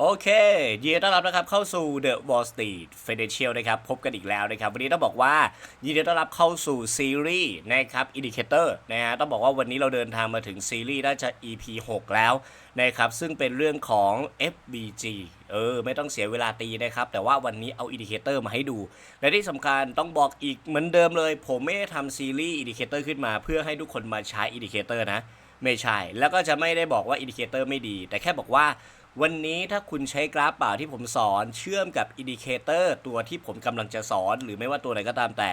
โอเคยินดีต้อนรับนะครับเข้าสู่ The Wall Street Financial นะครับพบกันอีกแล้วนะครับ วันนี้ต้องบอกว่ายินดีต้อนรับเข้าสู่ซีรีส์นะครับ Indicator นะฮะต้องบอกว่าวันนี้เราเดินทางมาถึงซีรีส์น่าจะ EP 6 แล้วนะครับซึ่งเป็นเรื่องของ FBG เออไม่ต้องเสียเวลาตีนะครับ แต่ว่าวันนี้เอา Indicator มาให้ดู และที่สำคัญต้องบอกอีกเหมือนเดิมเลย ผมไม่ได้ทำซีรีส์ Indicator ขึ้นมา เพื่อให้ทุกคนมาใช้ Indicator นะ ไม่ใช่ แล้วก็จะไม่ได้บอกว่า Indicator ไม่ดี แต่แค่บอกว่า วันนี้ถ้าคุณใช้กราฟเปล่าที่ผมสอนเชื่อมกับอินดิเคเตอร์ตัวที่ผมกำลังจะสอน หรือไม่ว่าตัวไหนก็ตามแต่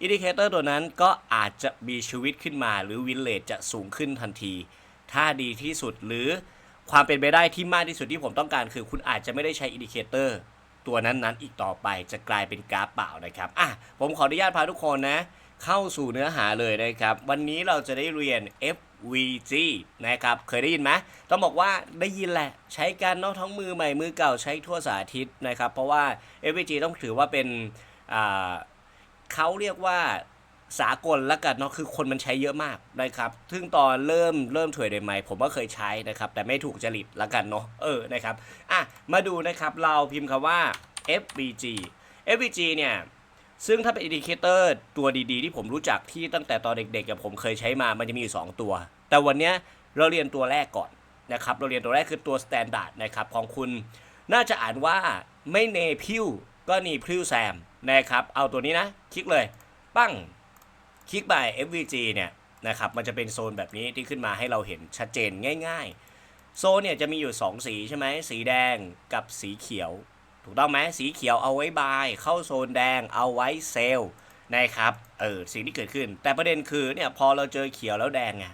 อินดิเคเตอร์ตัวนั้นก็อาจจะมีชีวิตขึ้นมา หรือวินเลทจะสูงขึ้นทันที ถ้าดีที่สุดหรือความเป็นไปได้ที่มากที่สุดที่ผมต้องการคือ คุณอาจจะไม่ได้ใช้อินดิเคเตอร์ตัวนั้นๆ อีกต่อไปจะกลายเป็นกราฟเปล่านะครับอะผมขออนุญาตพาทุกคนนะ เข้าสู่เนื้อหาเลยนะครับ วันนี้เราจะได้เรียน F VG นะครับ เคยได้ยินไหมต้องบอกว่าได้ยินแหละ ใช้กันเนอกทั้งมือใหม่มือเก่าใช้ทั่วสาธิตนะครับ เพราะว่า FVG ต้องถือว่าเป็นเขาเรียกว่าสากลละกันเนาะคือคนมันใช้เยอะมากนะครับ ซึ่งตอนเริ่มเริ่มเทรดใหม่ๆผมก็เคยใช้นะครับ แต่ไม่ถูกจริตละกันเนาะเออนะครับอะมาดูนะครับเราพิมพ์คำว่า FVG FVG เนี่ย ซึ่งถ้าเป็นอินดิเคเตอร์ตัวดีๆ ที่ผมรู้จักที่ตั้งแต่ตอนเด็กๆกับผมเคยใช้มามันจะมีอยู่ 2 ตัว แต่วันนี้เราเรียนตัวแรกก่อนนะครับเราเรียนตัวแรกคือตัว Standard นะครับของคุณน่าจะอ่านว่าไม่เนพิวก็นีพิวแซมนะครับเอาตัวนี้นะ คลิกเลยปั้งคลิกไป FVG เนี่ยนะครับมันจะเป็นโซนแบบนี้ที่ขึ้นมาให้เราเห็นชัดเจนง่าย ๆ โซนเนี่ยจะมีอยู่ 2 สีใช่ไหมสีแดงกับสีเขียว ถูกต้องไหมสีเขียวเอาไว้บาย เข้าโซนแดงเอาไว้เซลล์นะครับเออสิ่งที่เกิดขึ้น แต่ประเด็นคือเนี่ยพอเราเจอเขียวแล้วแดงไง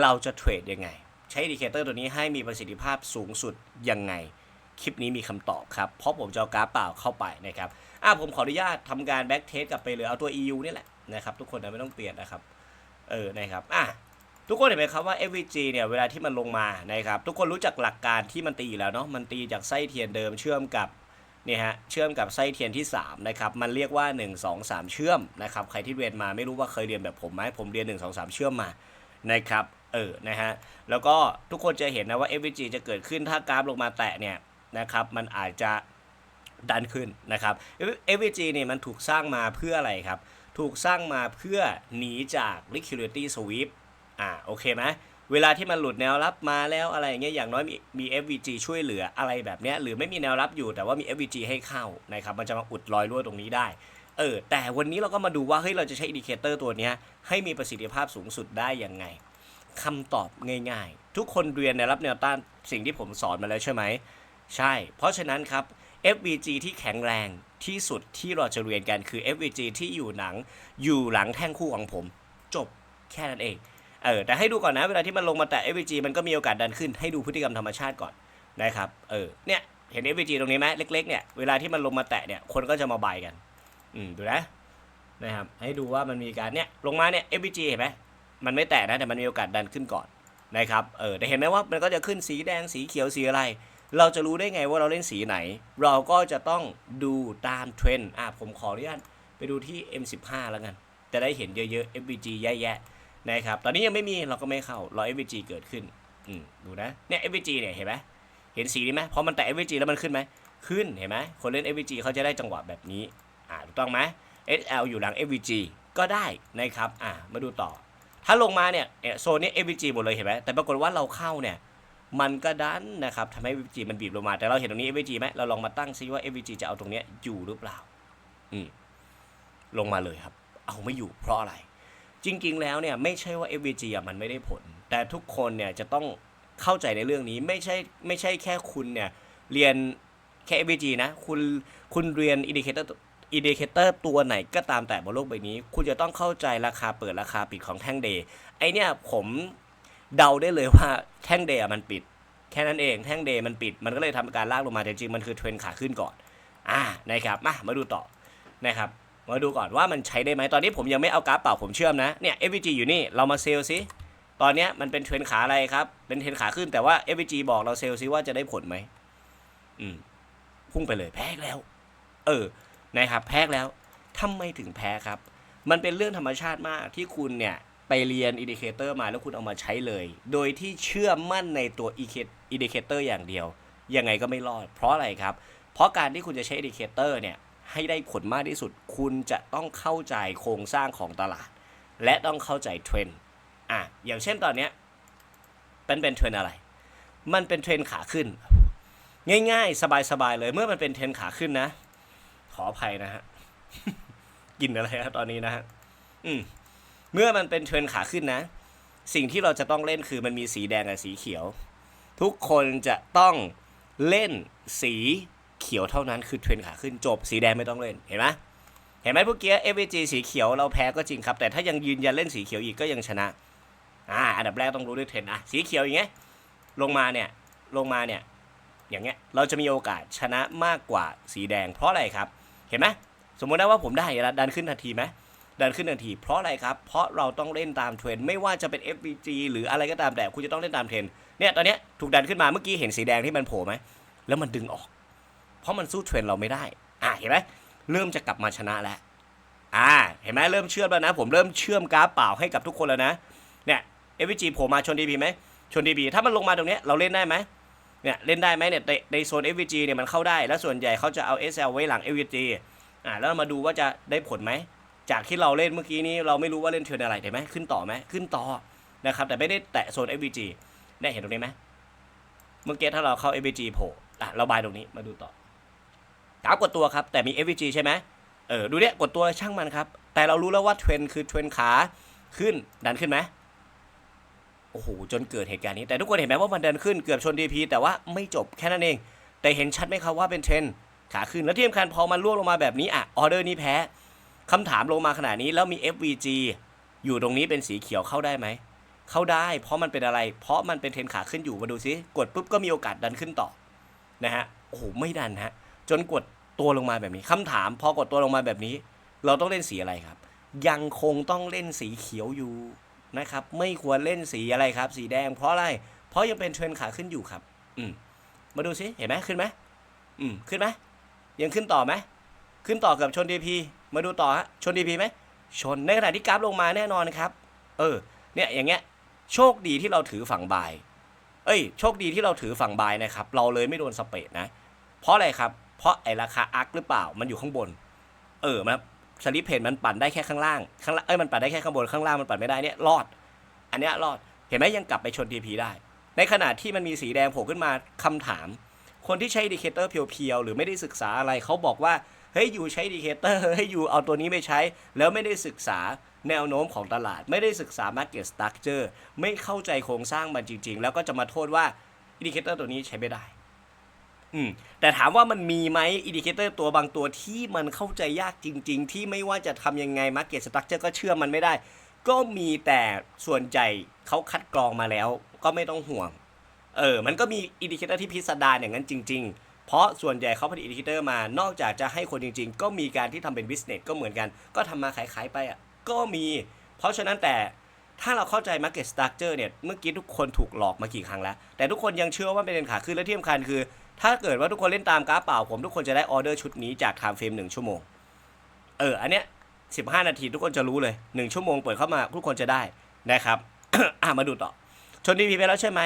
เราจะเทรดยังไง ใช้ดิเคเตอร์ตัวนี้ให้มีประสิทธิภาพสูงสุดยังไง คลิปนี้มีคำตอบครับ เพราะผมจะเอากราฟเปล่าเข้าไปนะครับอะผมขออนุญาตทำการแบ็กเทสกลับไปเลยเอาตัว EU นี่แหละนะครับทุกคนนะไม่ต้องเปลี่ยนนะครับเออนะครับอะ ทุกคนเห็นไหมครับว่า FVG เนี่ยเวลาที่มันลงมานะครับทุกคนรู้จักหลักการที่มันตีอยู่แล้วเนาะมันตีจากไส้เทียนเดิมเชื่อมกับเนี่ยฮะเชื่อมกับไส้เทียนที่3นะครับมันเรียกว่า 1 2 3 เชื่อมนะครับใครที่เรียนมาไม่รู้ว่าเคยเรียนแบบผมไหมผมเรียน 1 2 3 เชื่อมมานะครับเออนะฮะแล้วก็ทุกคนจะเห็นนะว่า FVG จะเกิดขึ้นถ้ากราฟลงมาแตะเนี่ยนะครับมันอาจจะดันขึ้นนะครับ FVG เนี่ยมันถูกสร้างมาเพื่ออะไรครับถูกสร้างมาเพื่อหนีจาก liquidity sweep อ่าโอเคไหมเวลาที่มันหลุดแนวรับมาแล้วอะไรอย่างเงี้ยอย่างน้อยมีมี FVG ช่วยเหลืออะไรแบบเนี้ยหรือไม่มีแนวรับอยู่แต่ว่ามี FVG ให้เข้านะครับมันจะมาอุดรอยรั่วตรงนี้ได้เออแต่วันนี้เราก็มาดูว่าเฮ้ยเราจะใช้อินดิเคเตอร์ตัวเนี้ยให้มีประสิทธิภาพสูงสุดได้ยังไงคำตอบง่ายๆ ทุกคนเรียนแนวรับแนวต้านสิ่งที่ผมสอนมาแล้วใช่ไหมใช่ เพราะฉะนั้นครับ FVG ที่แข็งแรงที่สุดที่เราจะเรียนกันคือ FVG ที่อยู่หนังอยู่หลังแท่งคู่ของผม จบแค่นั้นเอง เออแต่ให้ดูก่อนนะ เวลาที่มันลงมาแตะ FVG มันก็มีโอกาสดันขึ้นให้ดูพฤติกรรมธรรมชาติก่อนนะครับเออเนี่ยเห็น FVG ตรงนี้ไหมเล็กๆเนี่ยเวลาที่มันลงมาแตะเนี่ยคนก็จะมาบายกันอืมดูนะนะครับให้ดูว่ามันมีการเนี่ยลงมาเนี่ย FVG เห็นไหมมันไม่แตะนะแต่มันมีโอกาสดันขึ้นก่อนนะครับเออแต่เห็นไหมว่ามันก็จะขึ้นสีแดงสีเขียวสีอะไร เราจะรู้ได้ไงว่าเราเล่นสีไหน เราก็จะต้องดูตามเทรนด์อะผมขออนุญาตไปดูที่ M15 แล้วกันจะได้เห็นเยอะๆ FVG แย่ๆ นะครับ ตอนนี้ยังไม่มีเราก็ไม่เข้ารอ FVG เกิดขึ้นอืมดูนะ เนี่ย FVG เนี่ยเห็นไหมเห็นสีนี้ไหมพอมันแตะ FVG แล้วมันขึ้นไหม ขึ้น เห็นไหมคนเล่น FVG เขาจะได้จังหวะแบบนี้ อ่า ถูกต้องไหม SL อยู่หลัง FVG ก็ได้นะครับ อ่า มาดูต่อ ถ้าลงมาเนี่ยโซนนี้ FVG หมดเลยเห็นไหมแต่ปรากฏว่าเราเข้าเนี่ยมันก็ดันนะครับทำให้ FVG มันบีบลงมา แต่เราเห็นตรงนี้ FVG ไหมเราลองมาตั้งซิว่า FVG จะเอาตรงนี้อยู่หรือเปล่า อืมลงมาเลยครับ เอาไม่อยู่เพราะอะไร จริง ๆ แล้วเนี่ยไม่ใช่ว่า FVG อะมันไม่ได้ผล แต่ทุกคนเนี่ยจะต้องเข้าใจในเรื่องนี้ไม่ใช่ไม่ใช่แค่คุณเนี่ยเรียนแค่ FVG นะคุณคุณเรียนอินดิเคเตอร์อินดิเคเตอร์ตัวไหนก็ตามแต่บนโลกใบนี้ คุณจะต้องเข้าใจราคาเปิดราคาปิดของแท่งเดย์ไอเนี่ยผมเดาได้เลยว่าแท่งเดย์มันปิด แค่นั้นเองแท่งเดย์มันปิด มันก็เลยทำการลากลงมาแต่จริงๆมันคือเทรนขาขึ้นก่อน อ่านะครับมามาดูต่อนะครับ มาดูก่อนว่ามันใช้ได้ไหมตอนนี้ผมยังไม่เอากราฟเปล่าผมเชื่อมนะเนี่ย FVG อยู่นี่เรามาเซลล์ซิตอนเนี้ยมันเป็นเทรนขาอะไรครับ เป็นเทรนขาขึ้นแต่ว่า FVG บอกเราเซลล์ซิว่าจะได้ผลไหมอืมพุ่งไปเลยแพ้แล้ว เออนะครับแพ้แล้วทำไมถึงแพ้ครับ มันเป็นเรื่องธรรมชาติมากที่คุณเนี่ยไปเรียนอินดิเคเตอร์มาแล้วคุณเอามาใช้เลย โดยที่เชื่อมั่นในตัวอินดิเคเตอร์อย่างเดียว ยังไงก็ไม่รอด เพราะอะไรครับ เพราะการที่คุณจะใช้อินดิเคเตอร์เนี่ย ให้ได้ผลมากที่สุด คุณจะต้องเข้าใจโครงสร้างของตลาด และต้องเข้าใจเทรนด์อะอย่างเช่นตอนเนี้ยเป็นเป็นเทรนอะไร มันเป็นเทรนขาขึ้น ง่ายๆ สบายๆเลยเมื่อมันเป็นเทรนขาขึ้นนะ ขออภัยนะฮะกินอะไรฮะตอนนี้นะฮะอืมเมื่อมันเป็นเทรนขาขึ้นนะ สิ่งที่เราจะต้องเล่นคือมันมีสีแดงกับสีเขียว ทุกคนจะต้องเล่นสี เขียวเท่านั้นคือเทรนขาขึ้นจบ สีแดงไม่ต้องเล่นเห็นไหมเห็นไหมพวกเกี้ FVG สีเขียวเราแพ้ก็จริงครับ แต่ถ้ายังยืนยันเล่นสีเขียวอีกก็ยังชนะอ่าอันดับแรกต้องรู้ด้วยเทรนอะสีเขียวอย่างเงี้ยลงมาเนี่ยลงมาเนี่ยอย่างเงี้ยเราจะมีโอกาสชนะมากกว่าสีแดง เพราะอะไรครับเห็นไหมสมมติได้ว่าผมได้ดันขึ้นทันทีไหมดันขึ้นทันที เพราะอะไรครับ เพราะเราต้องเล่นตามเทรนไม่ว่าจะเป็น FVG หรืออะไรก็ตามแต่คุณจะต้องเล่นตามเทรนเนี่ยตอนเนี้ยถูกดันขึ้นมาเมื่อกี้เห็นสีแดงที่มันโผล่ไหมแล้วมันดึงออก เพราะมันสู้เทรนเราไม่ได้ อะเห็นไหมเริ่มจะกลับมาชนะแล้วอ่าเห็นไหมเริ่มเชื่อมแล้วนะ ผมเริ่มเชื่อมกราฟเปล่าให้กับทุกคนแล้วนะเนี่ย FVG โผล่มาชน DB ไหมชน DB ถ้ามันลงมาตรงนี้เราเล่นได้ไหมเนี่ยเล่นได้ไหมเนี่ยในในโซน FVG เนี่ยมันเข้าได้ แล้วส่วนใหญ่เขาจะเอา SL ไว้หลัง FVG อ่าแล้วมาดูว่าจะได้ผลไหม จากที่เราเล่นเมื่อกี้นี้เราไม่รู้ว่าเล่นเทรนอะไรเห็นไหมขึ้นต่อไหมขึ้นต่อนะครับแต่ไม่ได้แตะโซน FVG ได้เห็นตรงนี้ไหมเมื่อกี้ถ้าเราเข้า FVG โผล่อะเราบายตรงนี้มาดูต่อ กราฟกดตัวครับ แต่มี FVG ใช่ไหมเออดูเนี่ยกดตัวช่างมันครับ แต่เรารู้แล้วว่าเทรนคือเทรนขาขึ้นดันขึ้นไหมโอ้โหจนเกิดเหตุการณ์นี้แต่ทุกคนเห็นไหมว่ามันเดินขึ้นเกือบชน DP แต่ว่าไม่จบแค่นั้นเอง แต่เห็นชัดไหมครับว่าเป็นเทรนขาขึ้นแล้วที่สำคัญพอมันล่วงลงมาแบบนี้อะออเดอร์นี้แพ้คำถามลงมาขนาดนี้แล้วมี FVG อยู่ตรงนี้เป็นสีเขียวเข้าได้ไหมเข้าได้เพราะมันเป็นอะไร เพราะมันเป็นเทรนขาขึ้นอยู่มาดูซิกดปุ๊บก็มีโอกาสดันขึ้นต่อนะฮะโอ้โหไม่ดันฮะจนกด ตัวลงมาแบบนี้คำถามพอกดตัวลงมาแบบนี้ เราต้องเล่นสีอะไรครับ ยังคงต้องเล่นสีเขียวอยู่นะครับ ไม่ควรเล่นสีอะไรครับ สีแดงเพราะอะไร เพราะยังเป็นเทรนขาขึ้นอยู่ครับ อืมมาดูซิเห็นไหมขึ้นไหมอืมขึ้นไหมยังขึ้นต่อไหมขึ้นต่อกับชน DP มาดูต่อฮะชน DP ไหมชนในขณะที่กราฟลงมาแน่นอนครับ เออ เนี่ยอย่างเงี้ยโชคดีที่เราถือฝั่งบาย เอ้ย โชคดีที่เราถือฝั่งบายนะครับ เราเลยไม่โดนสเปดนะ เพราะอะไรครับ ราะไอราคาอาร์คหรือเปล่ามันอยู่ข้างบน เออมันสลิปเพนมันปั่นได้แค่ข้างล่างข้างล่างเอ้ยมันปั่นได้แค่ข้างบนข้างล่างมันปั่นไม่ได้เนี่ยรอด อันเนี้ยรอดเห็นไหมยังกลับไปชน TP ได้ ในขณะที่มันมีสีแดงโผล่ขึ้นมาคำถาม คนที่ใช้ดิเคเตอร์เพียวๆหรือไม่ได้ศึกษาอะไรเขาบอกว่าเฮ้ยอยู่ใช้ดิเคเตอร์เฮ้อยู่เอาตัวนี้ไปใช้ แล้วไม่ได้ศึกษาแนวโน้มของตลาด ไม่ได้ศึกษา market structure ไม่เข้าใจโครงสร้างมันจริง ๆ แล้วก็จะมาโทษว่าดิเคเตอร์ตัวนี้ใช้ไม่ได้ อืมแต่ถามว่ามันมีไหมอินดิเคเตอร์ตัวบางตัวที่มันเข้าใจยากจริง ๆ ที่ไม่ว่าจะทำยังไง Market Structure ก็เชื่อมันไม่ได้ ก็มีแต่ส่วนใหญ่เขาคัดกรองมาแล้ว ก็ไม่ต้องห่วง เออ มันก็มีอินดิเคเตอร์ที่พิสดารอย่างนั้นจริง ๆ เพราะส่วนใหญ่เขาผลิตอินดิเคเตอร์มา นอกจากจะให้คนจริง ๆ ก็มีการที่ทำเป็นบิสเนสก็เหมือนกัน ก็ทำมาขายๆไปอะ ก็มี เพราะฉะนั้นแต่ถ้าเราเข้าใจ Market Structure เนี่ย เมื่อกี้ทุกคนถูกหลอกมากี่ครั้งแล้ว แต่ทุกคนยังเชื่อว่าเป็นขาขึ้นและที่สำคัญคือ ถ้าเกิดว่าทุกคนเล่นตามกราฟเปล่า ผมทุกคนจะได้ออเดอร์ชุดนี้จากไทม์เฟรมหนึ่งชั่วโมง เออ อันเนี้ยสิบห้านาทีทุกคนจะรู้เลยหนึ่งชั่วโมงเปิดเข้ามาทุกคนจะได้นะครับ อะมาดูต่อ ชนดีพีไปแล้วใช่ไหม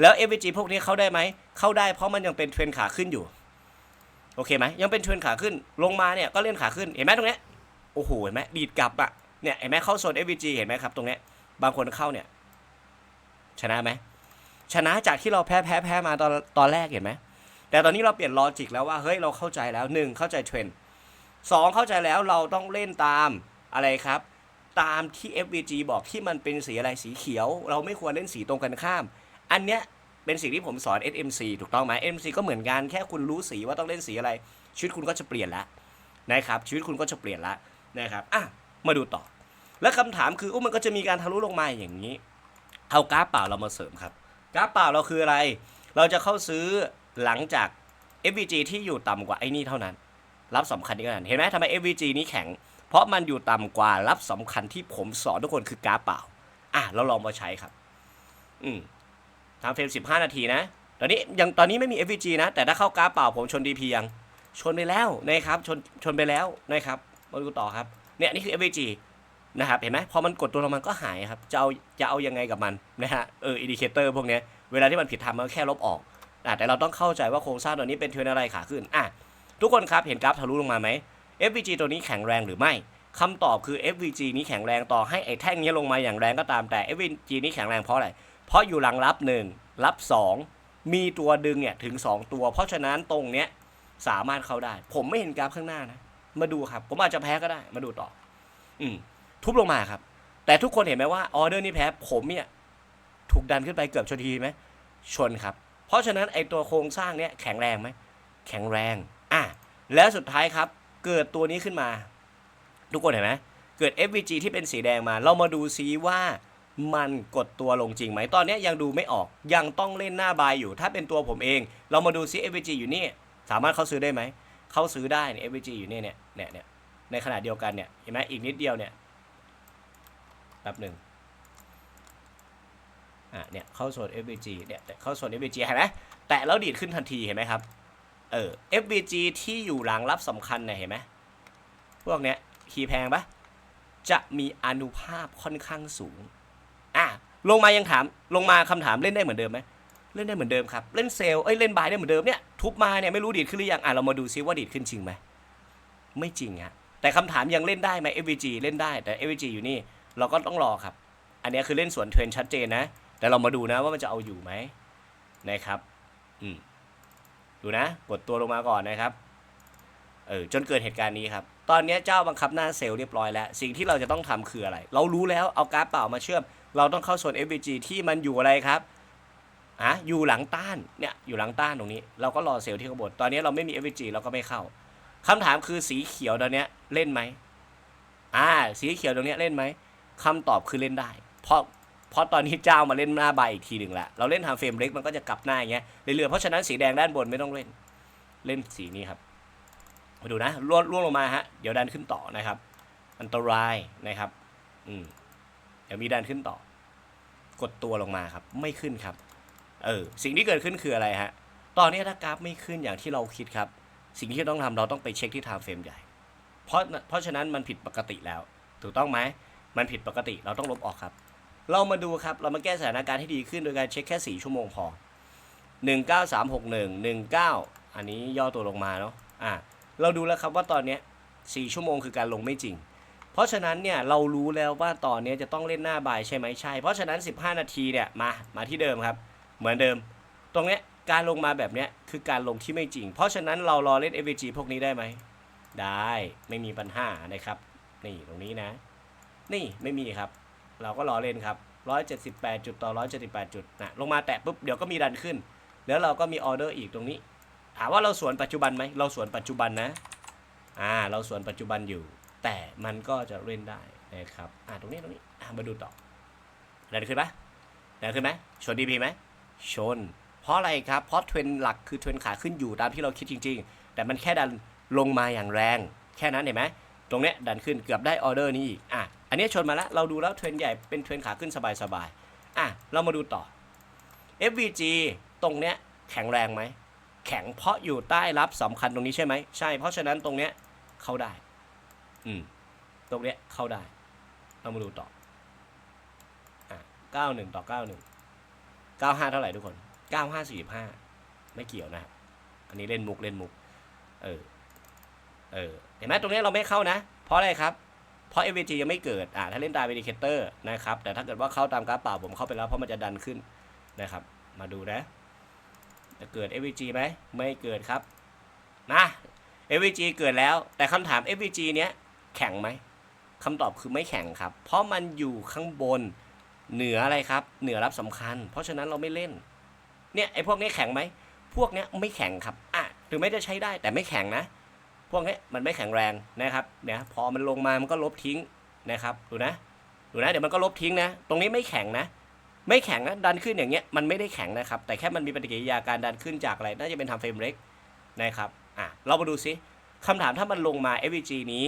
แล้ว FVG พวกนี้เข้าได้ไหม เข้าได้เพราะมันยังเป็นเทรนขาขึ้นอยู่ โอเคไหม ยังเป็นเทรนขาขึ้น ลงมาเนี่ยก็เล่นขาขึ้น เห็นไหมตรงเนี้ย โอ้โห เห็นไหมดีดกลับอะเนี่ย เห็นไหมเข้าโซน FVG เห็นไหมครับตรงเนี้ย บางคนเข้าเนี่ย ชนะไหม ชนะจากที่เราแพ้แพ้แพ้มาตอนตอนแรกเห็นไหม แต่ตอนนี้เราเปลี่ยนลอจิกแล้วว่าเฮ้ยเราเข้าใจแล้วหนึ่งเข้าใจเทรนด์สองเข้าใจแล้วเราต้องเล่นตามอะไรครับ ตามที่ FVG บอกที่มันเป็นสีอะไรสีเขียว เราไม่ควรเล่นสีตรงกันข้าม อันเนี้ยเป็นสิ่งที่ผมสอน SMC ถูกต้องไหม SMC ก็เหมือนกันแค่คุณรู้สีว่าต้องเล่นสีอะไร ชีวิตคุณก็จะเปลี่ยนแล้วนะครับชีวิตคุณก็จะเปลี่ยนแล้วนะครับอะมาดูต่อ แล้วคำถามคืออุ้มันก็จะมีการทะลุลงมาอย่างนี้ เอากราฟเปล่าเรามาเสริมครับ กราฟเปล่าเราคืออะไร เราจะเข้าซื้อ หลังจาก FVG ที่อยู่ต่ำกว่าไอ้นี่เท่านั้น รับสำคัญนี่ก็นั้นเห็นไหมทำไม FVG นี้แข็ง เพราะมันอยู่ต่ำกว่ารับสำคัญที่ผมสอนทุกคนคือกราฟเปล่า อะเราลองมาใช้ครับ อืมทำเฟรม15 นาทีนะ ตอนนี้ยังตอนนี้ไม่มี FVG นะ แต่ถ้าเข้ากราฟเปล่าผมชน DP ยัง ชนไปแล้วนะครับชนชนไปแล้วนะครับมาดูต่อครับ เนี่ยนี่คือ FVG นะครับเห็นไหมพอมันกดตัวลงมันก็หายครับ จะเอาจะเอายังไงกับมันนะฮะเอออินดิเคเตอร์พวกนี้เวลาที่มันผิดทำมันก็แค่ลบออก อะแต่เราต้องเข้าใจว่าโครงสร้างตัวนี้เป็นเทรนอะไรขาขึ้นอะทุกคนครับเห็นกราฟทะลุลงมาไหม FVG ตัวนี้แข็งแรงหรือไม่คำตอบคือ FVG นี้แข็งแรงต่อให้ไอ้แท่งนี้ลงมาอย่างแรงก็ตามแต่ FVG นี้แข็งแรงเพราะอะไร เพราะอยู่หลังรับ 1 รับ 2 มีตัวดึงเนี่ยถึง 2 ตัว เพราะฉะนั้นตรงเนี้ยสามารถเข้าได้ ผมไม่เห็นกราฟข้างหน้านะ มาดูครับ ผมอาจจะแพ้ก็ได้ มาดูต่อ อืม ทุบลงมาครับ แต่ทุกคนเห็นไหมว่าออเดอร์นี้แพ้ ผมเนี่ย ถูกดันขึ้นไปเกือบชนทีไหมชนครับ เพราะฉะนั้นไอตัวโครงสร้างเนี้ยแข็งแรงไหมแข็งแรงอะแล้วสุดท้ายครับเกิดตัวนี้ขึ้นมา ทุกคนเห็นไหมเกิด FVG ที่เป็นสีแดงมา เรามาดูซิว่ามันกดตัวลงจริงไหมตอนนี้ยังดูไม่ออกยังต้องเล่นหน้าบายอยู่ ถ้าเป็นตัวผมเอง เรามาดูซิ FVG อยู่นี่ สามารถเข้าซื้อได้ไหมเข้าซื้อได้เนี่ย FVG อยู่นี่เนี่ยเนี่ยเนี่ยในขณะเดียวกันเนี่ยเห็นไหมอีกนิดเดียวเนี่ยแป๊บหนึ่ง อะเนี่ยเข้าโซน FVG เนี่ยแต่เข้าโซน FVG เห็นไหมแตะแล้วดีดขึ้นทันทีเห็นไหมครับเออ FVG ที่อยู่หลังรับสำคัญเนี่ยเห็นไหมพวกเนี้ยคีย์แพงปะจะมีอนุภาพค่อนข้างสูงอะลงมายังถามลงมาคำถามเล่นได้เหมือนเดิมไหมเล่นได้เหมือนเดิมครับเล่นเซลล์เอ้ยเล่นบายได้เหมือนเดิมเนี่ยทุบมาเนี่ยไม่รู้ดีดขึ้นหรือยังอะเรามาดูซิว่าดีดขึ้นจริงไหมไม่จริงฮะแต่คำถามยังเล่นได้ไหม FVG เล่นได้แต่ FVG อยู่นี่เราก็ต้องรอครับ อันนี้คือเล่นสวนเทรนชัดเจนนะ แต่เรามาดูนะว่ามันจะเอาอยู่ไหมนะครับอืมดูนะกดตัวลงมาก่อนนะครับเออจนเกิดเหตุการณ์นี้ครับ ตอนนี้เจ้าบังคับหน้าเซลล์เรียบร้อยแล้ว สิ่งที่เราจะต้องทำคืออะไร เรารู้แล้วเอากราฟเปล่ามาเชื่อม เราต้องเข้าโซน FVG ที่มันอยู่อะไรครับอะอยู่หลังต้านเนี่ยอยู่หลังต้านตรงนี้ เราก็รอเซลล์ที่ข้างบนตอนนี้เราไม่มี FVG เราก็ไม่เข้าคำถามคือสีเขียวตอนนี้เล่นไหมอ่าสีเขียวตรงนี้เล่นไหมคำตอบคือเล่นได้ เพราะ เพราะตอนนี้เจ้ามาเล่นหน้าใบอีกทีหนึ่งละเราเล่นทำเฟรมเล็กมันก็จะกลับหน้าอย่างเงี้ยเรื่อยๆเพราะฉะนั้นสีแดงด้านบนไม่ต้องเล่นเล่นสีนี้ครับมาดูนะล่วงล่วงลงมาฮะเดี๋ยวดันขึ้นต่อนะครับ อันตรายนะครับอืมเดี๋ยวมีดันขึ้นต่อ กดตัวลงมาครับ ไม่ขึ้นครับ เออสิ่งที่เกิดขึ้นคืออะไรฮะตอนนี้ถ้ากราฟไม่ขึ้นอย่างที่เราคิดครับ สิ่งที่ต้องทำเราต้องไปเช็คที่ไทม์เฟรมใหญ่เพราะเพราะฉะนั้นมันผิดปกติแล้ว ถูกต้องไหมมันผิดปกติเราต้องลบออกครับ เรามาดูครับ เรามาแก้สถานการณ์ให้ดีขึ้นโดยการเช็คแค่ 4 ชั่วโมงพอ 19361 19 อันนี้ย่อตัวลงมาเนาะอ่าเราดูแล้วครับว่าตอนนี้4ชั่วโมงคือการลงไม่จริง เพราะฉะนั้นเนี่ยเรารู้แล้วว่าตอนนี้จะต้องเล่นหน้าบายใช่ไหมใช่ เพราะฉะนั้น 15 นาทีเนี่ยมามาที่เดิมครับ เหมือนเดิม ตรงเนี้ยการลงมาแบบเนี้ยคือการลงที่ไม่จริง เพราะฉะนั้นเรารอเล่น FVG พวกนี้ได้ไหม ได้ไม่มีปัญหานะครับ นี่ตรงนี้นะ นี่ไม่มีครับ เราก็รอเล่นครับ 178 จุดต่อ 178 จุดนะลงมาแตะปุ๊บเดี๋ยวก็มีดันขึ้น แล้วเราก็มีออเดอร์อีกตรงนี้ ถามว่าเราสวนปัจจุบันไหม เราสวนปัจจุบันนะอ่าเราสวนปัจจุบันอยู่ แต่มันก็จะเล่นได้นะครับอ่าตรงนี้ตรงนี้อ่ามาดูต่อดันขึ้นไหมดันขึ้นไหมชนดีพีไหมชน เพราะอะไรครับ เพราะเทรนหลักคือเทรนขาขึ้นอยู่ตามที่เราคิดจริง ๆ แต่มันแค่ดันลงมาอย่างแรง แค่นั้นเห็นไหมตรงเนี้ยดันขึ้นเกือบได้ออเดอร์นี้อีกอะ อันนี้ชนมาแล้ว เราดูแล้วเทรนใหญ่เป็นเทรนขาขึ้นสบายๆ อะ เรามาดูต่อ FVG ตรงเนี้ยแข็งแรงไหม แข็งเพราะอยู่ใต้รับสำคัญตรงนี้ใช่ไหม ใช่ เพราะฉะนั้นตรงเนี้ยเข้าได้ อืม ตรงเนี้ยเข้าได้ เรามาดูต่อ อะ91 ต่อ 91 95 เท่าไหร่ทุกคน 95 45 ไม่เกี่ยวนะครับอันนี้เล่นมุกเล่นมุก เออ เออ เห็นไหมตรงนี้เราไม่เข้านะ เพราะอะไรครับ เพราะ FVG ยังไม่เกิดอ่าถ้าเล่นตาม Indicator นะครับ แต่ถ้าเกิดว่าเข้าตามกราฟเปล่าผมเข้าไปแล้วเพราะมันจะดันขึ้นนะครับ มาดูนะ จะเกิด FVG ไหมไม่เกิดครับนะ FVG เกิดแล้ว แต่คำถาม FVG เนี้ยแข็งไหมคำตอบคือไม่แข็งครับ เพราะมันอยู่ข้างบนเหนืออะไรครับ เหนือรับสำคัญ เพราะฉะนั้นเราไม่เล่น เนี่ยไอ้พวกนี้แข็งไหม พวกเนี้ยไม่แข็งครับอะถึงไม่จะใช้ได้แต่ไม่แข็งนะ พวกนี้มันไม่แข็งแรงนะครับเนี่ยพอมันลงมามันก็ลบทิ้งนะครับดูนะดูนะเดี๋ยวมันก็ลบทิ้งนะ ตรงนี้ไม่แข็งนะ ไม่แข็งนะดันขึ้นอย่างเงี้ยมันไม่ได้แข็งนะครับ แต่แค่มันมีปฏิกิริยาการดันขึ้นจากอะไรน่าจะเป็นทำเฟรมเล็กนะครับอะเรามาดูซิคำถามถ้ามันลงมา FVG นี้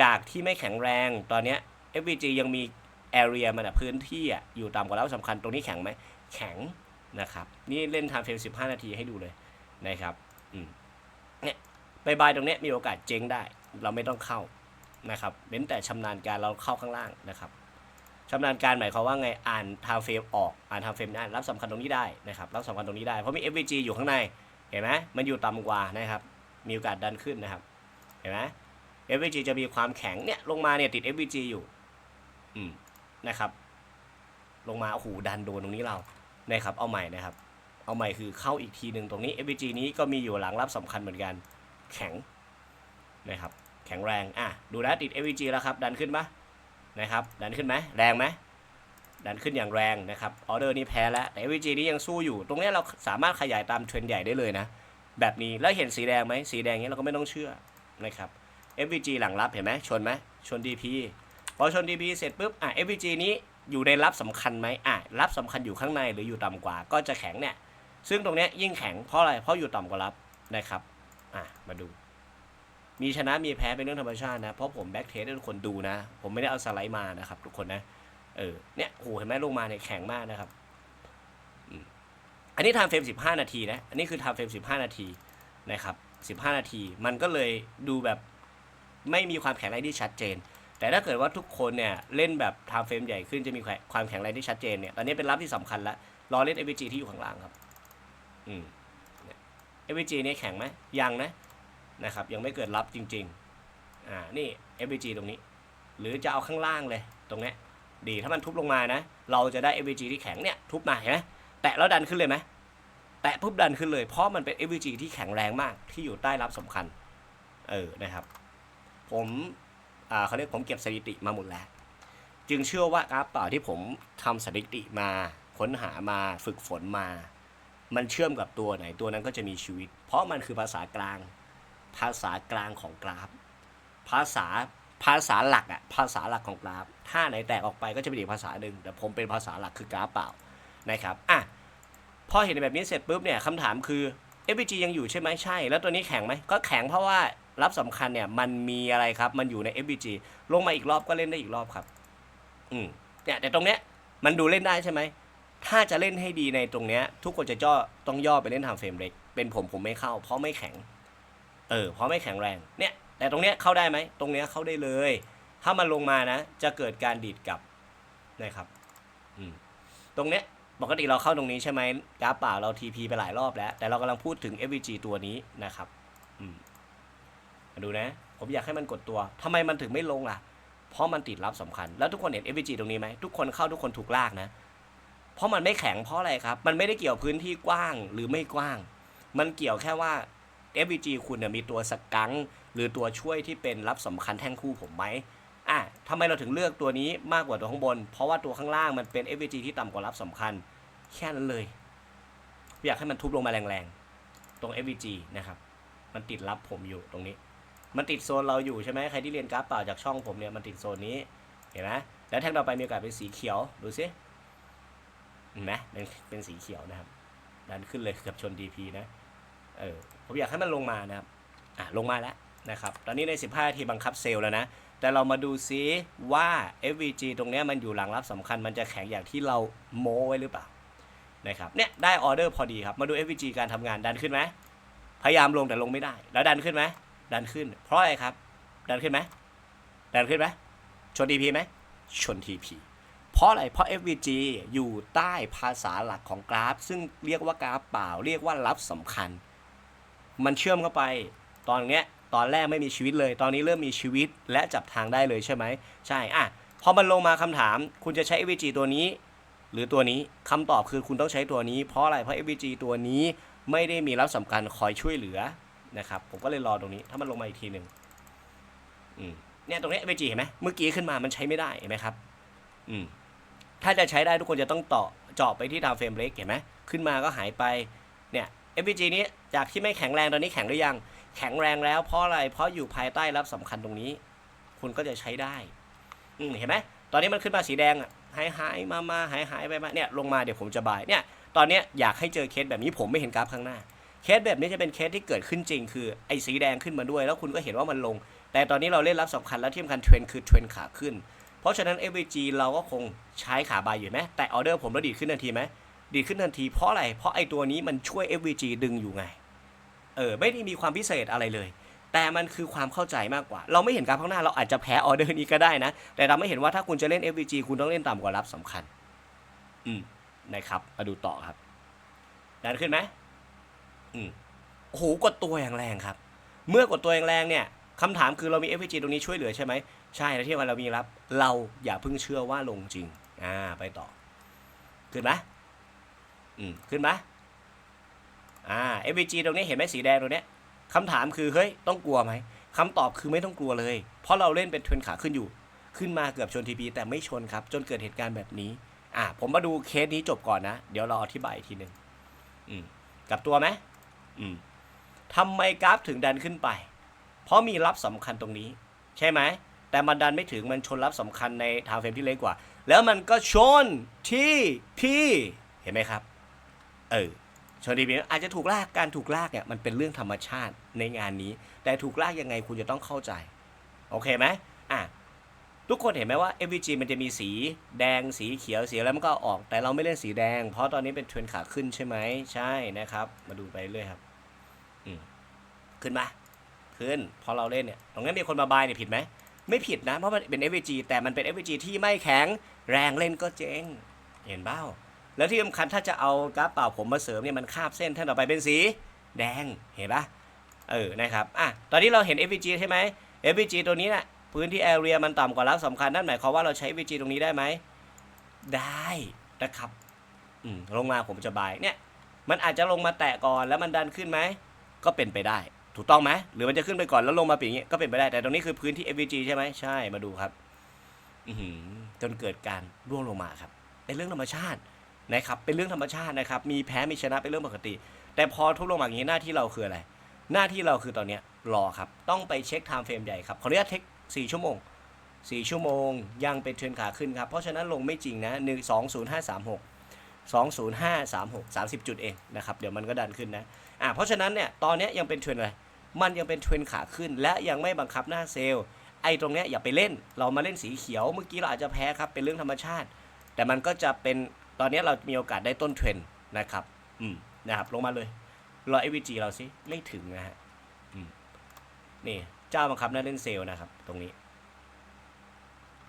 จากที่ไม่แข็งแรงตอนเนี้ย FVG ยังมี area มันอะพื้นที่อะอยู่ต่ำกว่าแล้วสำคัญตรงนี้แข็งไหมแข็งนะครับ นี่เล่นทำเฟรม15 นาทีให้ดูเลยนะครับ อืม บายบายตรงนี้มีโอกาสเจ๊งได้ เราไม่ต้องเข้านะครับเว้นแต่ชำนาญการเราเข้าข้างล่างนะครับชำนาญการหมายความว่าไงอ่านทาเฟรมออกอ่านทาเฟรมได้รับสำคัญตรงนี้ได้นะครับรับสำคัญตรงนี้ได้เพราะมี FVG อยู่ข้างในเห็นไหมมันอยู่ต่ำกว่านะครับมีโอกาสดันขึ้นนะครับเห็นไหม FVG จะมีความแข็งเนี่ยลงมาเนี่ยติด FVG อยู่อืมนะครับ ลงมาโอ้โหดันโดนตรงนี้เรานะครับเอาใหม่นะครับ เอาใหม่คือเข้าอีกทีหนึ่งตรงนี้ FVG นี้ก็มีอยู่หลังรับสำคัญเหมือนกัน แข็งนะครับแข็งแรงอะดูนะติด FVG แล้วครับ ดันขึ้นปะนะครับดันขึ้นไหมแรงไหมดันขึ้นอย่างแรงนะครับออเดอร์นี้แพ้แล้วแต่ FVG นี้ยังสู้อยู่ ตรงนี้เราสามารถขยายตามเทรนใหญ่ได้เลยนะ แบบนี้แล้วเห็นสีแดงไหมสีแดงนี้เราก็ไม่ต้องเชื่อนะครับ FVG หลังรับเห็นไหมชนไหมชน DP พอชน DP เสร็จปุ๊บอะ FVG นี้อยู่ในรับสำคัญไหมอะรับสำคัญอยู่ข้างในหรืออยู่ต่ำกว่า ก็จะแข็งเนี่ย ซึ่งตรงเนี้ยยิ่งแข็งเพราะอะไร เพราะอยู่ต่ำกว่ารับนะครับ อะ มาดู มีชนะมีแพ้เป็นเรื่องธรรมชาตินะ เพราะผมแบ็กเทสให้ทุกคนดูนะ ผมไม่ได้เอาสไลด์มานะครับ ทุกคนนะ เออ เนี่ยโหเห็นไหมลงมาเนี่ยแข็งมากนะครับ อันนี้ทม์เฟรม15นาทีนะ อันนี้คือทม์เฟรม15นาทีนะครับ15นาที มันก็เลยดูแบบไม่มีความแข็งแรงที่ชัดเจน แต่ถ้าเกิดว่าทุกคนเนี่ยเล่นแบบทม์เฟรมใหญ่ขึ้นจะมีความแข็งแรงที่ชัดเจนเนี่ย ตอนนี้เป็นรับที่สำคัญแล้ว รอเล่น FVG ที่อยู่ข้างล่างครับ อืม เนี่ย FVG นี่แข็งไหมยังนะนะครับยังไม่เกิดรับจริงๆอ่านี่ FVG ตรงนี้ หรือจะเอาข้างล่างเลยตรงนี้ดีถ้ามันทุบลงมานะ เราจะได้ FVG ที่แข็งเนี่ยทุบมาเห็นไหมแตะแล้วดันขึ้นเลยไหมแตะปุ๊บดันขึ้นเลยเพราะมันเป็น FVG ที่แข็งแรงมากที่อยู่ใต้รับสำคัญเออนะครับ ผมอ่าเขาเรียกผมเก็บสถิติมาหมดแล้ว จึงเชื่อว่ากราฟเปล่าที่ผมทำสถิติมาค้นหามาฝึกฝนมา มันเชื่อมกับตัวไหนตัวนั้นก็จะมีชีวิต เพราะมันคือภาษากลาง ภาษากลางของกราฟ ภาษาภาษาหลักอะภาษาหลักของกราฟ ถ้าไหนแตกออกไปก็จะเป็นอีกภาษาหนึ่งแต่ผมเป็นภาษาหลักคือกราฟเปล่านะครับอะพอเห็นแบบนี้เสร็จปุ๊บเนี่ยคำถามคือ FPG ยังอยู่ใช่ไหมใช่ แล้วตัวนี้แข็งไหมก็แข็งเพราะว่ารับสำคัญเนี่ยมันมีอะไรครับ มันอยู่ใน FPG ลงมาอีกรอบก็เล่นได้อีกรอบครับ อืมเนี่ยแต่ตรงเนี้ยมันดูเล่นได้ใช่ไหม ถ้าจะเล่นให้ดีในตรงเนี้ย ทุกคนจะย่อต้องย่อไปเล่นทางเฟรมเล็กเป็นผมผมไม่เข้า เพราะไม่แข็ง เออเพราะไม่แข็งแรงเนี่ยแต่ตรงเนี้ยเข้าได้ไหมตรงเนี้ยเข้าได้เลย ถ้ามันลงมานะ จะเกิดการดีดกลับนะครับอืมตรงเนี้ยปกติเราเข้าตรงนี้ใช่ไหมกราฟเปล่าเรา TP ไปหลายรอบแล้ว แต่เรากำลังพูดถึง FVG ตัวนี้นะครับอืมมาดูนะ ผมอยากให้มันกดตัวทำไมมันถึงไม่ลงล่ะ เพราะมันติดรับสำคัญ แล้วทุกคนเห็น FVG ตรงนี้ไหม ทุกคนเข้าทุกคนถูกลากนะ เพราะมันไม่แข็งเพราะอะไรครับ มันไม่ได้เกี่ยวพื้นที่กว้างหรือไม่กว้าง มันเกี่ยวแค่ว่า FVG คุณมีตัวสกังหรือตัวช่วยที่เป็นรับสำคัญแท่งคู่ผมไหมอะทำไมเราถึงเลือกตัวนี้มากกว่าตัวข้างบน เพราะว่าตัวข้างล่างมันเป็น FVG ที่ต่ำกว่ารับสำคัญ แค่นั้นเลย อยากให้มันทุบลงมาแรงๆ ตรง FVG นะครับ มันติดรับผมอยู่ตรงนี้ มันติดโซนเราอยู่ใช่ไหมใครที่เรียนกราฟเปล่าจากช่องผมเนี่ยมันติดโซนนี้ เห็นไหมแล้วแท่งต่อไปมีโอกาสเป็นสีเขียว ดูสิ เห็นไหมเป็นเป็นสีเขียวนะครับ ดันขึ้นเลยเกือบชน DP นะเออผมอยากให้มันลงมานะครับอะลงมาแล้วนะครับตอนนี้ใน 15นาทีบังคับเซลล์แล้วนะ แต่เรามาดูซิว่า FVG ตรงนี้มันอยู่หลังรับสำคัญมันจะแข็งอย่างที่เราโม้ไว้หรือเปล่านะครับเนี่ยได้ออเดอร์พอดีครับ มาดู FVG การทำงานดันขึ้นไหมพยายามลงแต่ลงไม่ได้ แล้วดันขึ้นไหมดันขึ้น เพราะอะไรครับ ดันขึ้นไหมดันขึ้นไหมชน TP ไหมชน TP เพราะอะไร เพราะ FVG อยู่ใต้ภาษาหลักของกราฟ ซึ่งเรียกว่ากราฟเปล่า เรียกว่ารับสำคัญ มันเชื่อมเข้าไป ตอนเนี้ย ตอนแรกไม่มีชีวิตเลย ตอนนี้เริ่มมีชีวิตและจับทางได้เลยใช่ไหม ใช่ อะ พอมันลงมาคำถาม คุณจะใช้ FVG ตัวนี้ หรือตัวนี้คำตอบคือคุณต้องใช้ตัวนี้ เพราะอะไร เพราะ FVG ตัวนี้ไม่ได้มีรับสำคัญคอยช่วยเหลือนะครับ ผมก็เลยรอตรงนี้ ถ้ามันลงมาอีกทีหนึ่งอืมเนี่ยตรงนี้ FVG เห็นไหมเมื่อกี้ขึ้นมามันใช้ไม่ได้เห็นไหมครับอืม ถ้าจะใช้ได้ทุกคนจะต้องต่อเจาะไปที่ทางเฟรมเล็กเห็นไหมขึ้นมาก็หายไปเนี่ย FPG นี้จากที่ไม่แข็งแรงตอนนี้แข็งหรือยัง แข็งแรงแล้วเพราะอะไรเพราะอยู่ภายใต้รับสำคัญตรงนี้ คุณก็จะใช้ได้อืเห็นไหมตอนนี้มันขึ้นมาสีแดงอะหายหายมามาหายหายไปมาเนี่ยลงมาเดี๋ยวผมจะบายเนี่ยตอนนี้อยากให้เจอเคสแบบนี้ผมไม่เห็นกราฟข้างหน้าเคสแบบนี้จะเป็นเคสที่เกิดขึ้นจริง คือไอ้สีแดงขึ้นมาด้วย แล้วคุณก็เห็นว่ามันลง แต่ตอนนี้เราเล่นรับสำคัญแล้วที่สำคัญเทรนคือเทรนขาขึ้น เพราะฉะนั้น FVG เราก็คงใช้ขาบายอยู่ไหมแต่ออเดอร์ผมแล้วดีดขึ้นทันทีไหมดีขึ้นทันทีเพราะอะไรเพราะไอตัวนี้มันช่วย FVG ดึงอยู่ไงเออไม่ได้มีความพิเศษอะไรเลย แต่มันคือความเข้าใจมากกว่า เราไม่เห็นกาฟข้างหน้าเราอาจจะแพ้ออเดอร์นี้ก็ได้นะ แต่เราไม่เห็นว่าถ้าคุณจะเล่น FVG คุณต้องเล่นต่ำกว่ารับสำคัญ อืมนะครับ มาดูต่อครับดันขึ้นไหมอืมโอ้โหกดตัวอย่างแรงครับ เมื่อกดตัวอย่างแรงเนี่ย คำถามคือเรามี FVG ตรงนี้ช่วยเหลือใช่ไหมใช่แล้วที่วันเรามีรับ เราอย่าเพิ่งเชื่อว่าลงจริง อ่า ไปต่อ ขึ้นไหมอืม ขึ้นไหมอ่า FVG ตรงนี้เห็นไหมสีแดงตรงเนี้ยคำถามคือ เฮ้ย ต้องกลัวไหมคำตอบคือไม่ต้องกลัวเลย เพราะเราเล่นเป็นเทรนขาขึ้นอยู่ ขึ้นมาเกือบชนทีพีแต่ไม่ชนครับ จนเกิดเหตุการณ์แบบนี้ อ่า ผมมาดูเคสนี้จบก่อนนะ เดี๋ยวเราอธิบายอีกทีหนึ่งอืม กลับตัวไหมอืมทำไมกราฟถึงดันขึ้นไป เพราะมีรับสำคัญตรงนี้ ใช่ไหม แต่มันดันไม่ถึงมันชนรับสำคัญในทางเฟรมที่เล็กกว่า แล้วมันก็ชนที่พี่เห็นไหมครับ เออชนทีพีอาจจะถูกลากการถูกลากเนี่ยมันเป็นเรื่องธรรมชาติในงานนี้ แต่ถูกลากยังไงคุณจะต้องเข้าใจ โอเคไหมอะทุกคนเห็นไหมว่า FVG มันจะมีสีแดงสีเขียวสีแล้วมันก็ออก แต่เราไม่เล่นสีแดง เพราะตอนนี้เป็นเทรนขาขึ้นใช่ไหมใช่นะครับ มาดูไปเรื่อยครับ อืมขึ้นมา ขึ้น พอเราเล่นเนี่ยตรงนี้มีคนมาบายเนี่ยผิดไหมไม่ผิดนะ เพราะมันเป็น FVG แต่มันเป็น FVG ที่ไม่แข็งแรงเล่นก็เจ๊งเห็นเบ้า แล้วที่สำคัญถ้าจะเอากราฟเปล่าผมมาเสริมเนี่ยมันคาบเส้นท่านต่อไปเป็นสีแดงเห็นปะเออนะครับอะตอนนี้เราเห็น FVG ใช่ไหม FVG ตัวนี้น่ะพื้นที่แอเรียมันต่ำกว่ารับสำคัญนั่นหมายความว่าเราใช้ FVG ตรงนี้ได้ไหมได้นะครับอืมลงมาผมจะบายเนี่ยมันอาจจะลงมาแตะก่อนแล้วมันดันขึ้นไหมก็เป็นไปได้ ถูกต้องไหมหรือมันจะขึ้นไปก่อนแล้วลงมาเป็นอย่างงี้ก็เป็นไปได้แต่ตรงนี้คือพื้นที่ FVG ใช่ไหมใช่มาดูครับอือหือจนเกิดการร่วงลงมาครับ เป็นเรื่องธรรมชาตินะครับ เป็นเรื่องธรรมชาตินะครับ มีแพ้มีชนะเป็นเรื่องปกติ แต่พอทุบลงมาอย่างนี้หน้าที่เราคืออะไร หน้าที่เราคือตอนนี้รอครับ ต้องไปเช็คไทม์เฟรมใหญ่ครับขออนุญาตเทค4ชั่วโมง4ชั่วโมง ยังเป็นเทรนขาขึ้นครับ เพราะฉะนั้นลงไม่จริงนะ1 2 0 5 3 6 2 0 5 3 6 30จุดเองนะครับ เดี๋ยวมันก็ดันขึ้นนะอะเพราะฉะนั้นเนี่ยตอนนี้ยังเป็นเทรนอะไร มันยังเป็นเทรนขาขึ้น และยังไม่บังคับหน้าเซลล์ ไอ้ตรงเนี้ยอย่าไปเล่น เรามาเล่นสีเขียว เมื่อกี้เราอาจจะแพ้ครับ เป็นเรื่องธรรมชาติ แต่มันก็จะเป็น ตอนเนี้ยเรามีโอกาสได้ต้นเทรนนะครับ อืม นะครับ ลงมาเลย รอ FVG เราสิไม่ถึงนะฮะ อืม นี่ เจ้าบังคับหน้าเล่นเซลล์นะครับ ตรงนี้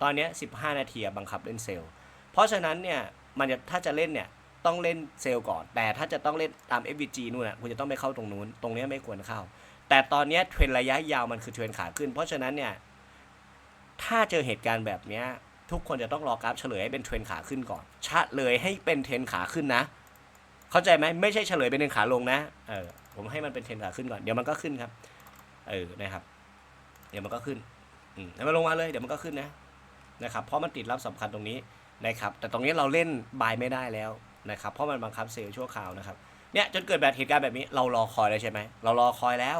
ตอนเนี้ย15นาทีอะบังคับเล่นเซลล์ เพราะฉะนั้นเนี่ย มันจะถ้าจะเล่นเนี่ยต้องเล่นเซลล์ก่อน แต่ถ้าจะต้องเล่นตาม FVG นู่นน่ะคุณจะต้องไปเข้าตรงนู้น ตรงเนี้ยไม่ควรเข้า แต่ตอนนี้เทรนระยะยาวมันคือเทรนขาขึ้น เพราะฉะนั้นเนี่ย ถ้าเจอเหตุการณ์แบบเนี้ยทุกคนจะต้องรอกราฟเฉลยให้เป็นเทรนขาขึ้นก่อนเลยให้เป็นเทรนขาขึ้นนะ เข้าใจไหมไม่ใช่เฉลยเป็นเทรนขาลงนะเออผมให้มันเป็นเทรนขาขึ้นก่อนเดี๋ยวมันก็ขึ้นครับ เออนะครับ เดี๋ยวมันก็ขึ้นอืมแล้วมันลงมาเลยเดี๋ยวมันก็ขึ้นนะนะครับ เพราะมันติดรับสำคัญตรงนี้นะครับ แต่ตรงนี้เราเล่นบายไม่ได้แล้วนะครับ เพราะมันบังคับเซลล์ชั่วคราวนะครับ เนี่ยจนเกิดแบบเหตุการณ์แบบนี้เรารอคอยแล้วใช่ไหมเรารอคอยแล้ว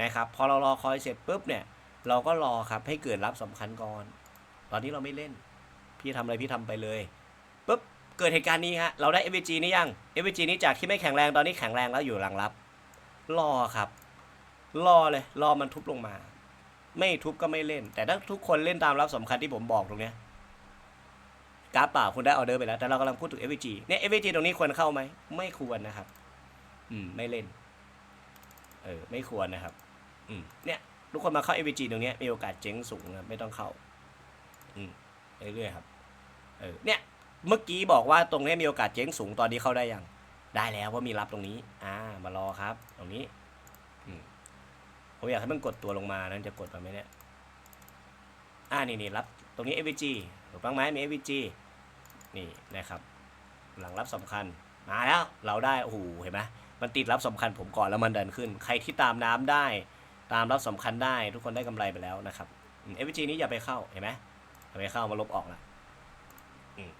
นะครับพอเรารอคอยเสร็จปุ๊บเนี่ย เราก็รอครับให้เกิดรับสำคัญก่อน ตอนนี้เราไม่เล่น พี่ทำอะไรพี่ทำไปเลยปุ๊บเกิดเหตุการณ์นี้ฮะเราได้ FVG นี่ยัง FVG นี้จากที่ไม่แข็งแรงตอนนี้แข็งแรงแล้วอยู่หลังรับ รอครับรอเลยรอมันทุบลงมา ไม่ทุบก็ไม่เล่น แต่ถ้าทุกคนเล่นตามรับสำคัญที่ผมบอกตรงเนี้ยกราฟเปล่าคุณได้ออเดอร์ไปแล้ว แต่เรากำลังพูดถึง FVG เนี่ย FVG ตรงนี้ควรเข้าไหม ไม่ควรนะครับ อืม ไม่เล่น เออ ไม่ควรนะครับ อืม เนี่ยทุกคนมาเข้า FVG ตรงนี้มีโอกาสเจ๊งสูงนะไม่ต้องเข้า อืมเรื่อยๆครับ เออ เนี่ย เมื่อกี้บอกว่าตรงนี้มีโอกาสเจ๊งสูงตอนนี้เข้าได้ยัง ได้แล้วว่ามีรับตรงนี้ อ่า มารอครับ ตรงนี้ อืม ผมอยากให้มันกดตัวลงมานั้นจะกดมาไหมเนี่ย อ่า นี่นี่รับ ตรงนี้ FVG ถูกต้องไหมมี FVG นี่นะครับ หลังรับสำคัญ มาแล้ว เราได้ โอ้โห เห็นไหม มันติดรับสำคัญผมก่อนแล้วมันเดินขึ้น ใครที่ตามน้ำได้ ตามรับสำคัญได้ทุกคนได้กำไรไปแล้วนะครับเอืม FVG นี้อย่าไปเข้าเห็นไหมอย่าไปเข้ามาลบออกละเอืม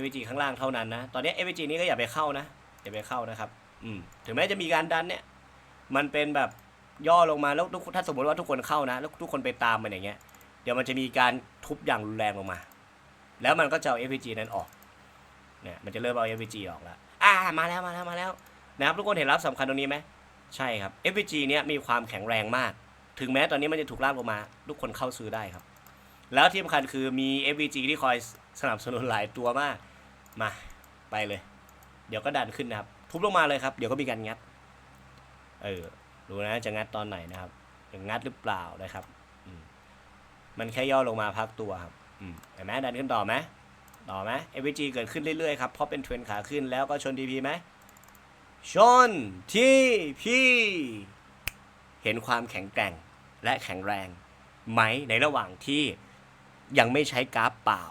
FVG ข้างล่างเท่านั้นนะ ตอนนี้ FVG นี้ก็อย่าไปเข้านะอย่าไปเข้านะครับ อืมถึงแม้จะมีการดันเนี่ย มันเป็นแบบย่อลงมาแล้วทุกถ้าสมมติว่าทุกคนเข้านะแล้วทุกคนไปตามมันอย่างเงี้ย เดี๋ยวมันจะมีการทุบอย่างรุนแรงลงมา แล้วมันก็จะเอา FVG นั้นออกเนี่ยมันจะเริ่มเอา FVG ออกแล้ว อ่ามาแล้วมาแล้วมาแล้วนะครับทุกคนเห็นรับสำคัญตรงนี้ไหมใช่ครับ FVG เนี่ยมีความแข็งแรงมาก ถึงแม้ตอนนี้มันจะถูกลากลงมา ทุกคนเข้าซื้อได้ครับ แล้วที่สำคัญคือมี FVG ที่คอยสนับสนุนหลายตัวมากมาไปเลย เดี๋ยวก็ดันขึ้นนะครับ ทุบลงมาเลยครับ เดี๋ยวก็มีการงัด เออดูนะจะงัดตอนไหนนะครับจะงัดหรือเปล่านะครับมันแค่ย่อลงมาพักตัวครับเห็นไหมดันขึ้นต่อไหม ต่อไหม FVG เกิดขึ้นเรื่อยๆครับ เพราะเป็นเทรนขาขึ้นแล้วก็ชน TP ไหม ชน TP เห็นความแข็งแกร่งและแข็งแรงไหมในระหว่างที่ยังไม่ใช้กราฟเปล่า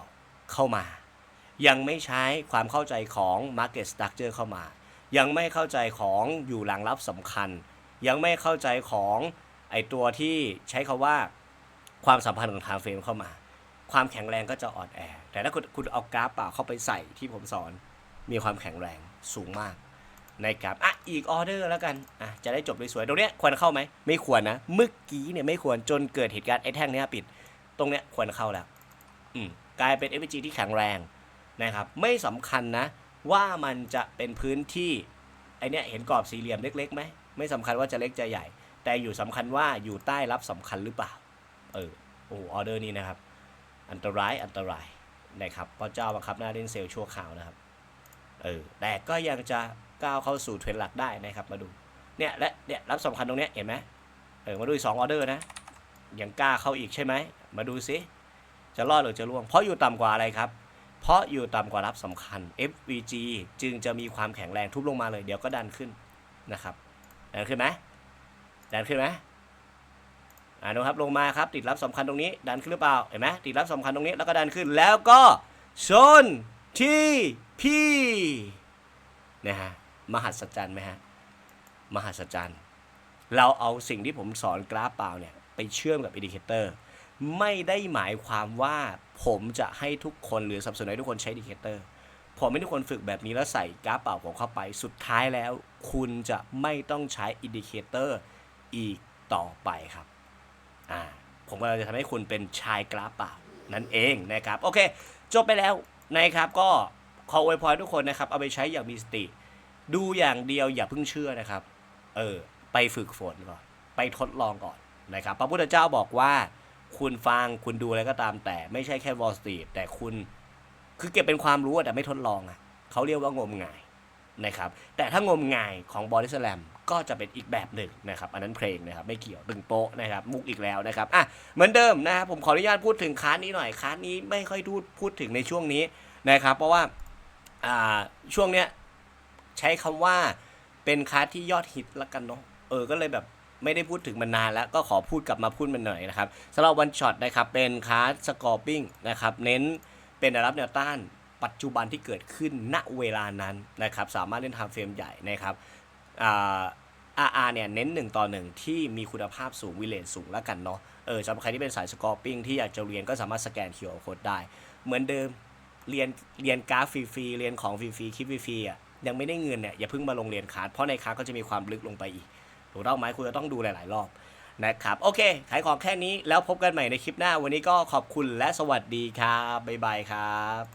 เข้ามา ยังไม่ใช้ความเข้าใจของ Market Structure เข้ามา ยังไม่เข้าใจของอยู่หลังรับสำคัญ ยังไม่เข้าใจของไอตัวที่ใช้คาว่าความสัมพันธ์ของ time frame เข้ามา ความแข็งแรงก็จะอ่อนแอ แต่ถ้าคุณเอากราฟเปล่าเข้าไปใส่ที่ผมสอน มีความแข็งแรงสูงมากในกราฟอะอีกออเดอร์แล้วกันอะจะได้จบสวยๆตรงเนี้ยควรเข้าไหมไม่ควรนะเมื่อกี้เนี่ยไม่ควรจนเกิดเหตุการณ์ไอ้แท่งเนี้ยปิด ตรงเนี้ยควรเข้าแล้วอืมกลายเป็น FG ที่แข็งแรงนะครับไม่สำคัญนะ ว่ามันจะเป็นพื้นที่ไอเนี้ยเห็นกรอบสี่เหลี่ยมเล็กๆไหมไม่สำคัญว่าจะเล็กจะใหญ่ แต่อยู่สำคัญว่าอยู่ใต้รับสำคัญหรือเปล่าเออโอ้ออเดอร์นี้นะครับ อันตรายอันตรายนะครับเพราะเจ้าบังคับหน้าเล่นเซลล์ชั่วคราวนะครับเออแต่ก็ยังจะก้าวเข้าสู่เทรนด์หลักได้นะครับมาดูเนี่ยและเนี่ยรับสำคัญตรงเนี้ยเห็นไหมเออมาดูอีกสองออเดอร์นะยังกล้าเข้าอีกใช่ไหมมาดูซิจะรอดหรือจะร่วง เพราะอยู่ต่ำกว่าอะไรครับเพราะอยู่ต่ำกว่ารับสำคัญ FVG จึงจะมีความแข็งแรงทุบลงมาเลยเดี๋ยวก็ดันขึ้นนะครับดันขึ้นไหมดันขึ้นไหม อ่าดูครับลงมาครับติดรับสำคัญตรงนี้ดันขึ้นหรือเปล่าเห็นไหมติดรับสำคัญตรงนี้แล้วก็ดันขึ้นแล้วก็ชนที่พี่นะฮะมหัศจรรย์ไหมฮะมหัศจรรย์ เราเอาสิ่งที่ผมสอนกราฟเปล่าเนี่ยไปเชื่อมกับอินดิเคเตอร์ไม่ได้หมายความว่าผมจะให้ทุกคนหรือสับสนุนให้ทุกคนใช้อินดิเคเตอร์ผมให้ทุกคนฝึกแบบนี้แล้วใส่กราฟเปล่าผมเข้าไป สุดท้ายแล้ว คุณจะไม่ต้องใช้อินดิเคเตอร์อีกต่อไปครับ อ่าผมก็จะทำให้คุณเป็นชายกราฟเปล่านั่นเองนะครับ โอเค จบไปแล้วนะครับก็ขออวยพรทุกคนนะครับ เอาไปใช้อย่างมีสติ ดูอย่างเดียวอย่าเพิ่งเชื่อนะครับ เออ ไปฝึกฝนก่อน ไปทดลองก่อนนะครับ พระพุทธเจ้าบอกว่า คุณฟังคุณดูอะไรก็ตามแต่ไม่ใช่แค่วอลสตรีทแต่คุณคือเก็บเป็นความรู้แต่ไม่ทดลองอะเขาเรียกว่างมงายนะครับ แต่ถ้างมงายของบอดี้สแลม ก็จะเป็นอีกแบบหนึ่งนะครับ อันนั้นเพลงนะครับไม่เกี่ยวตึงโป๊ะนะครับมุกอีกแล้วนะครับอะเหมือนเดิมนะครับผมขออนุญาตพูดถึงคลานี้หน่อยคลานี้ไม่ค่อยพูดพูดถึงในช่วงนี้นะครับ เพราะว่าอ่าช่วงเนี้ยใช้คำว่าเป็นคลาที่ยอดฮิตละกันเนาะเออก็เลยแบบไม่ได้พูดถึงมันนานแล้วก็ขอพูดกลับมาพูดมันหน่อยนะครับสำหรับวันช็อตนะครับเป็นคลาสสกอร์ปิ้งนะครับเน้นเป็นแนวรับแนวต้านปัจจุบันที่เกิดขึ้นณเวลานั้นนะครับสามารถเล่นทำเฟรมใหญ่นะครับ อ่า RR เนี่ยเน้น1ต่อ1ที่มีคุณภาพสูงวิเลนสูงแล้วกันเนาะเออสำหรับใครที่เป็นสายสกอร์ปิ้งที่อยากจะเรียนก็สามารถสแกน QR Code ได้ เหมือนเดิมเรียนเรียนกราฟฟรีๆเรียนของฟรีๆคลิปฟรีๆอะยังไม่ได้เงินเนี่ยอย่าเพิ่งมาลงเรียนคลาสเพราะในคลาสก็จะมีความลึกลงไปอีกถูกต้องไหมคุณจะต้องดูหลาย ๆ รอบนะครับ โอเค ขายของแค่นี้แล้วพบกันใหม่ในคลิปหน้า วันนี้ก็ขอบคุณและสวัสดีครับ บ๊ายบายครับ